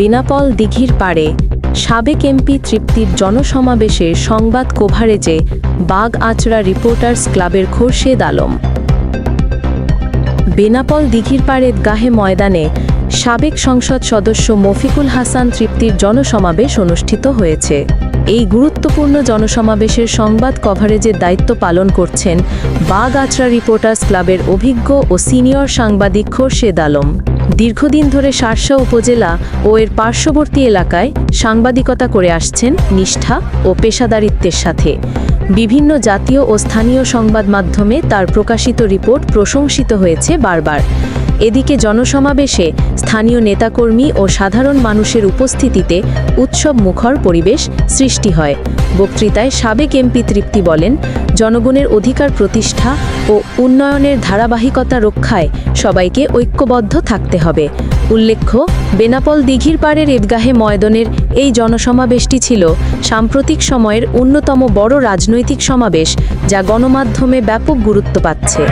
বেনাপল দিঘির পাড়ে সাবেক এমপি তৃপ্তির জনসমাবেশে সংবাদ কোভারেজে বাগ আচরা রিপোর্টার্স ক্লাবের খোরশেদ আলম। বেনাপল দিঘির পাড়ে গাহে ময়দানে সাবেক সংসদ সদস্য মফিকুল হাসান তৃপ্তির জনসমাবেশ অনুষ্ঠিত হয়েছে। এই গুরুত্বপূর্ণ জনসমাবেশের সংবাদ কভারেজের দায়িত্ব পালন করছেন বাগ আচরা রিপোর্টার্স ক্লাবের অভিজ্ঞ ও সিনিয়র সাংবাদিক খোরশেদ আলম। দীর্ঘদিন ধরে শার্শা উপজেলা ও এর পার্শ্ববর্তী এলাকায় সাংবাদিকতা করে আসছেন নিষ্ঠা ও পেশাদারিত্বের সাথে। বিভিন্ন জাতীয় ও স্থানীয় সংবাদ মাধ্যমে তার প্রকাশিত রিপোর্ট প্রশংসিত হয়েছে বারবার। এদিকে জনসমাবেশে স্থানীয় নেতাকর্মী ও সাধারণ মানুষের উপস্থিতিতে উৎসব মুখর পরিবেশ সৃষ্টি হয়। বক্তৃতায় সাবেক এমপি তৃপ্তি বলেন, জনগণের অধিকার প্রতিষ্ঠা ও উন্নয়নের ধারাবাহিকতা রক্ষায় সবাইকে ঐক্যবদ্ধ থাকতে হবে। উল্লেখ্য, বেনাপল দিঘির পাড়ের ঈদগাহে ময়দনের এই জনসমাবেশটি ছিল সাম্প্রতিক সময়ের অন্যতম বড় রাজনৈতিক সমাবেশ, যা গণমাধ্যমে ব্যাপক গুরুত্ব পাচ্ছে।